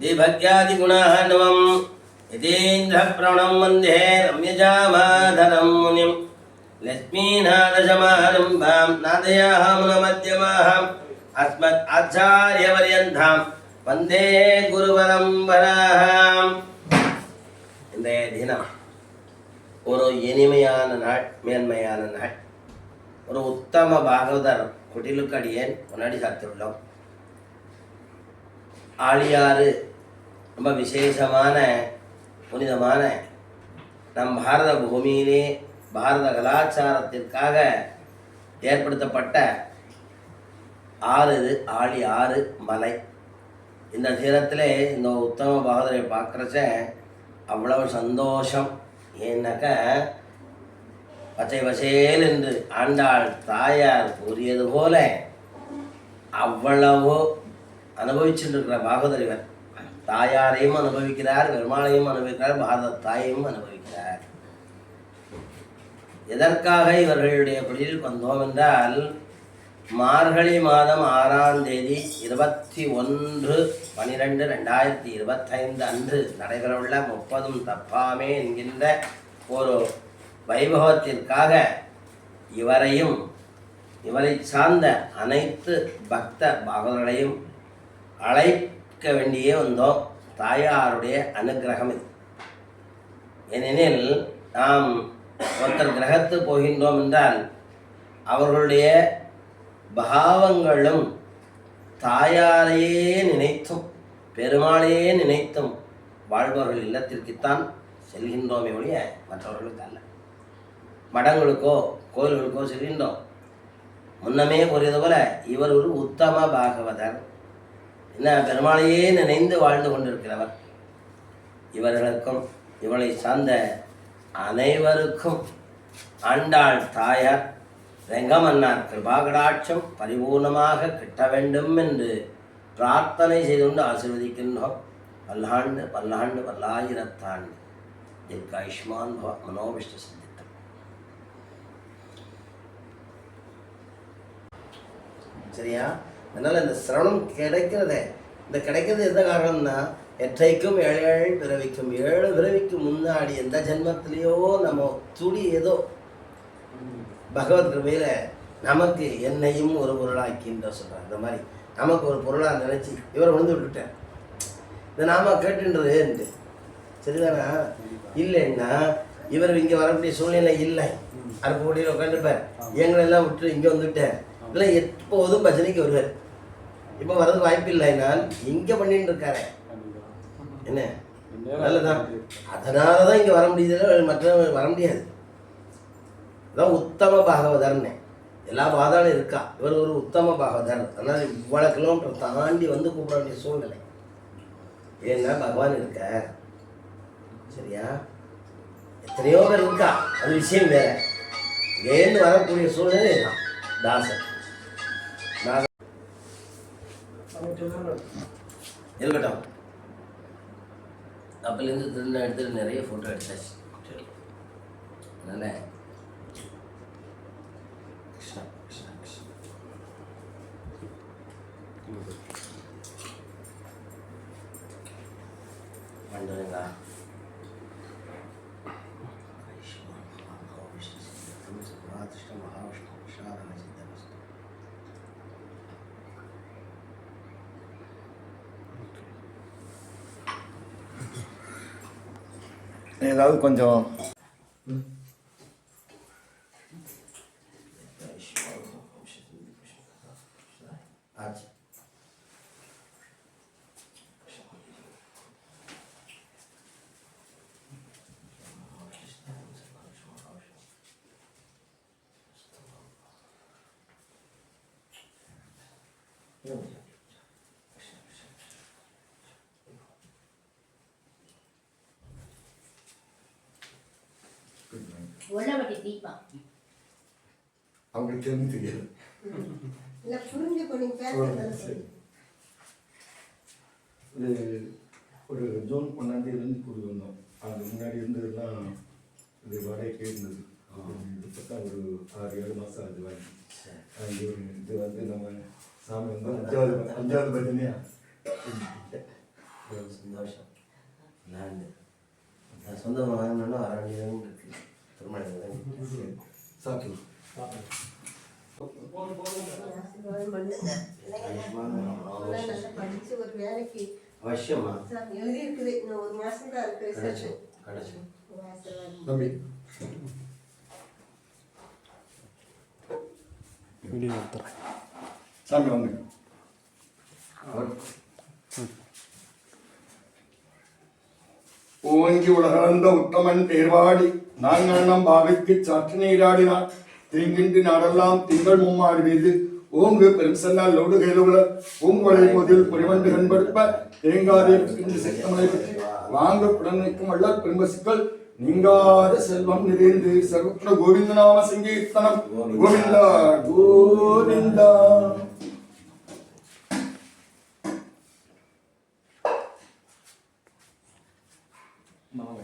दिभक्यादिगुणाः नवम् यतीन्द्रप्रणं वन्दे रम्यजामाधरं मुनिं लक्ष्मीनाथसमारम्भां नादयाः मुनमध्यमाः अस्मत् आचार्यपर्यन्तां वन्दे குருபரம்பராம் இன்றைய தினம் ஒரு இனிமையான நாள் மேன்மையான நாள் ஒரு உத்தம பாகவதர் குடிலுக்கடியேன் முன்னாடி சாத்தியுள்ளோம். ஆழியாறு ரொம்ப விசேஷமான புனிதமான நம் பாரத பூமியிலே பாரத கலாச்சாரத்திற்காக ஏற்படுத்தப்பட்ட ஆறு இது ஆழி ஆறு மலை. இந்த தீரத்தில் இந்த உத்தம பாகவதரை பார்க்குறச்ச அவ்வளவு சந்தோஷம். ஏன்னாக்கா பச்சை பசேல் என்று ஆண்டாள் தாயார் கூறியது போல அவ்வளவோ அனுபவிச்சுட்டு இருக்கிற பாகவதர் இவர் தாயாரையும் அனுபவிக்கிறார் பெருமாளையும் அனுபவிக்கிறார் பாரத தாயையும் அனுபவிக்கிறார். எதற்காக இவர்களுடைய குடியில் வந்தோம் என்றால் மார்கழி மாதம் ஆறாம் தேதி இருபத்தி ஒன்று பனிரெண்டு ரெண்டாயிரத்தி இருபத்தைந்து அன்று நடைபெறவுள்ள முப்பதும் தப்பாமே என்கின்ற ஒரு வைபவத்திற்காக இவரையும் இவரை சார்ந்த அனைத்து பக்த பாகவர்களையும் அழைக்க வேண்டியே வந்தோம். தாயாருடைய அனுக்கிரகம் இது. ஏனெனில் நாம் ஒருத்தர் கிரகத்து போகின்றோம் என்றால் அவர்களுடைய பாவங்களும் தாயாரையே நினைத்தும் பெருமாளையே நினைத்தும் வாழ்பவர்கள் இல்லத்திற்குத்தான் செல்கின்றோமே ஒழிய மற்றவர்களுக்கு அல்ல. மடங்களுக்கோ கோயில்களுக்கோ செல்கின்றோம். முன்னமே கூறியது போல இவர் ஒரு உத்தம பாகவதர். என்ன பெருமாளையே நினைந்து வாழ்ந்து கொண்டிருக்கிறவர். இவர்களுக்கும் இவளை சார்ந்த அனைவருக்கும் ஆண்டாள் தாயார் ரெங்கமன்னார் கிருபாகடாட்சம் பரிபூர்ணமாக கிட்ட வேண்டும் என்று பிரார்த்தனை செய்து கொண்டு ஆசீர்வதிக்கின்றோம். பல்லாண்டு பல்லாண்டு பல்லாயிரத்தாண்டு இதற்கு ஆயுஷ்மான் பவ மனோவிஷ்ட சரியா? அதனால இந்த சிரவணம் கிடைக்கிறதே. இந்த கிடைக்கிறது எந்த காரணம்னா எற்றைக்கும் ஏழு ஏழு பிறவிக்கும் ஏழு பிறவிக்கு முன்னாடி எந்த ஜென்மத்திலேயோ நம்ம துடி ஏதோ பகவத் கிருபையில நமக்கு என்னையும் ஒரு பொருளாக்கின்ற சொல்றாங்க இந்த மாதிரி நமக்கு ஒரு பொருளாக நினைச்சு இவரை வந்து விட்டுட்டேன் இதை நாம கேட்டுன்றது சரிதானா? இல்லைன்னா இவர் இங்கே வரக்கூடிய சூழ்நிலை இல்லை. அருப்புக்கோட்டையில் உட்காந்துருப்பார் எங்களை எல்லாம் விட்டு இங்கே வந்துட்டேன் இல்லை எப்போதும் பஜனைக்கு வருவார். இப்போ வரதுக்கு வாய்ப்பு இல்லைனால் இங்கே பண்ணிட்டு இருக்காரு. என்ன? நல்லதான் அதனால தான் இங்கே வர முடியுது மற்ற வர முடியாது. இதான் உத்தம பாகவதர்னே. எல்லா பாதாலும் இருக்கா? இவர் ஒரு உத்தம பாகவதர். அதனால் இவ்வளோ கிலோமீட்டர் தாண்டி வந்து கூப்பிட வேண்டிய சூழ்நிலை. ஏன்னா பகவான் இருக்க சரியா? எத்தனையோ பேர் இருக்கா? அது விஷயம் வேற. ஏன்னு வரக்கூடிய சூழ்நிலை தான் தாசன் இருக்கட்டும் அப்போலேருந்து திருநா எடுத்துட்டு நிறைய ஃபோட்டோ எடுத்தாச்சு. அதனால் ஏதாவது கொஞ்சம் ஆச்சு ஒல்லவட்டி தீபா அவங்களுக்கு தெரிஞ்சு தெரியாது. இல்ல. இது ஒரு ஜூன் ஒன்றாந்தேதியிலேருந்து கூடி வந்தோம். அது முன்னாடி இருந்ததெல்லாம் இது வாடகைக்கே இருந்தது. இப்போ ஒரு ஆறு ஏழு மாதம் அது வாங்கி சரி. அது ஒரு இது வந்து நம்ம சாமி வந்து அஞ்சாவது அஞ்சாவது பஜனையா சந்தோஷம். நான் சொந்தமாக வாங்கினோன்னா வர வேண்டியதும் இருக்கு. திருமணம் சாக்கி ஆசீர்வாதம் படிச்சு ஒரு வேலைக்கு அவசியமா எழுதி இருக்குது இன்னும் ஒரு மாசம் தான் இருக்கு தம்பி வீடியோ எடுத்துறேன் சாமி வாங்க ஓங்கி உலகளந்த உத்தமன் தேர்வாடி நாங்கள் நம் பாவைக்கு சாற்று நீராடினார். தீங்கின்றி நாடெல்லாம் திங்கள் மும்மாறு மீது ஓங்கு பெரும் சென்னால் லோடு கைலுல பூங்குவளை போதில் புரிவண்டு கண்படுப்ப. தேங்காதே பிரிந்து சிக்கமலை பற்றி. வாங்க குடன் நிற்கும் வள்ளல் பெரும்பசுக்கள் நீங்காத செல்வம் நிறைந்து சர்வத்திர கோவிந்த நாம சங்கீர்த்தனம். கோவிந்தா கோவிந்தா. வாங்க